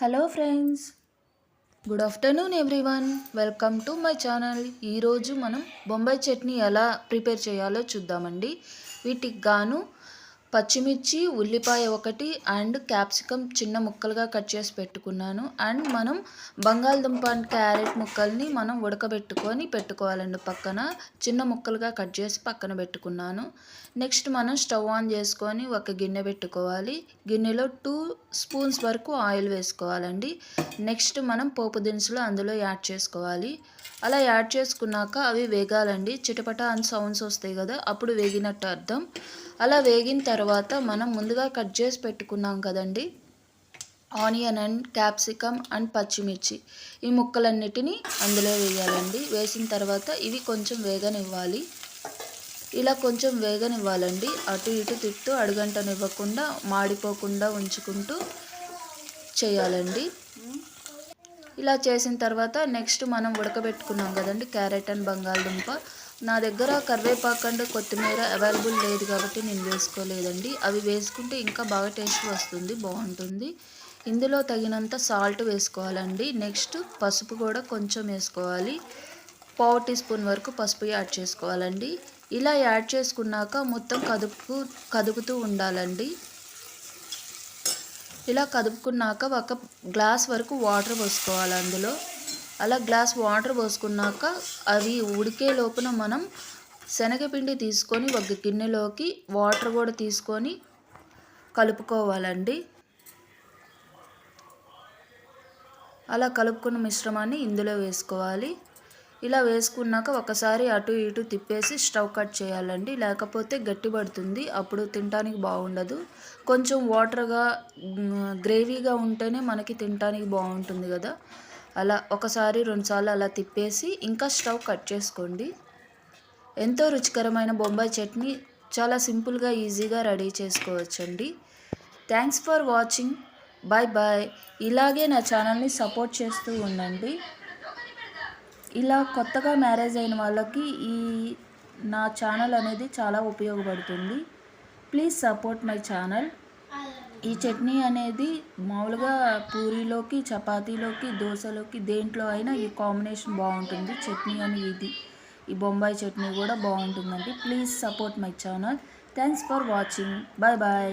Hello friends good afternoon everyone welcome to my channel ఈరోజు మనం బొంబాయి చట్నీ ఎలా ప్రిపేర్ చేయాలో చూద్దామండి. వీటికి గాను పచ్చిమిర్చి ఉల్లిపాయ ఒకటి అండ్ క్యాప్సికమ్ చిన్న ముక్కలుగా కట్ చేసి పెట్టుకున్నాను. అండ్ మనం బంగాళదుంప అండ్ క్యారెట్ ముక్కల్ని మనం ఉడకబెట్టుకొని పెట్టుకోవాలండి పక్కన. చిన్న ముక్కలుగా కట్ చేసి పక్కన పెట్టుకున్నాను. నెక్స్ట్ మనం స్టవ్ ఆన్ చేసుకొని ఒక గిన్నె పెట్టుకోవాలి. గిన్నెలో టూ స్పూన్స్ వరకు ఆయిల్ వేసుకోవాలండి. నెక్స్ట్ మనం పోపు దినుసులు అందులో యాడ్ చేసుకోవాలి. అలా యాడ్ చేసుకున్నాక అవి వేగాలండి. చిటపట అని సౌండ్స్ వస్తాయి కదా అప్పుడు వేగినట్టు అర్థం. అలా వేగిన తర్వాత మనం ముందుగా కట్ చేసి పెట్టుకున్నాం కదండి. ఆనియన్ అండ్ క్యాప్సికమ్ అండ్ పచ్చిమిర్చి. ఈ ముక్కలన్నిటినీ అందులో వేయాలండి. వేసిన తర్వాత ఇవి కొంచెం వేగనివ్వాలి. ఇలా కొంచెం వేగనివ్వాలండి. అటు ఇటు తిప్పుతూ అడుగంటనివ్వకుండా మాడిపోకుండా ఉంచుకుంటూ చేయాలండి. ఇలా చేసిన తర్వాత నెక్స్ట్ మనం ఉడకబెట్టుకున్నాం కదండి క్యారెట్ అండ్ బంగాళదుంప. నా దగ్గర కరివేపాకు అండ్ కొత్తిమీర అవైలబుల్ లేదు కాబట్టి నేను వేసుకోలేదండి. అవి వేసుకుంటే ఇంకా బాగా టేస్ట్ వస్తుంది బాగుంటుంది. ఇందులో తగినంత సాల్ట్ వేసుకోవాలండి. నెక్స్ట్ పసుపు కూడా కొంచెం వేసుకోవాలి. పావు టీ స్పూన్ వరకు పసుపు యాడ్ చేసుకోవాలండి. ఇలా యాడ్ చేసుకున్నాక మొత్తం కదుపు కదుపుతూ ఉండాలండి. ఇలా కదుపుకున్నాక ఒక గ్లాస్ వరకు వాటర్ పోసుకోవాలి అందులో. అలా గ్లాస్ వాటర్ పోసుకున్నాక అవి ఉడికే లోపున మనం శనగపిండి తీసుకొని ఒక గిన్నెలోకి వాటర్ కూడా తీసుకొని కలుపుకోవాలండి. అలా కలుపుకున్న మిశ్రమాన్ని ఇందులో వేసుకోవాలి. ఇలా వేసుకున్నాక ఒకసారి అటు ఇటు తిప్పేసి స్టవ్ కట్ చేయాలండి. లేకపోతే గట్టిపడుతుంది. అప్పుడు తినడానికి బాగుండదు. కొంచెం వాటర్గా గ్రేవీగా ఉంటేనే మనకి తినడానికి బాగుంటుంది కదా. అలా ఒకసారి రెండుసార్లు అలా తిప్పేసి ఇంకా స్టవ్ కట్ చేసుకోండి. ఎంతో రుచికరమైన బొంబాయి చట్నీ చాలా సింపుల్గా ఈజీగా రెడీ చేసుకోవచ్చండి. Thanks for watching. Bye bye. ఇలాగే నా ఛానల్ని సపోర్ట్ చేస్తూ ఉండండి. ఇలా కొత్తగా మ్యారేజ్ అయిన వాళ్ళకి ఈ నా ఛానల్ అనేది చాలా ఉపయోగపడుతుంది. ప్లీజ్ సపోర్ట్ మై ఛానల్ ఈ చట్నీ అనేది మామూలుగా పూరీలోకి చపాతీలోకి దోశలోకి దేంట్లో అయినా ఈ కాంబినేషన్ బాగుంటుంది. చట్నీ అని ఇది. ఈ బొంబాయి చట్నీ కూడా బాగుంటుందండి. Please support my channel thanks for watching bye bye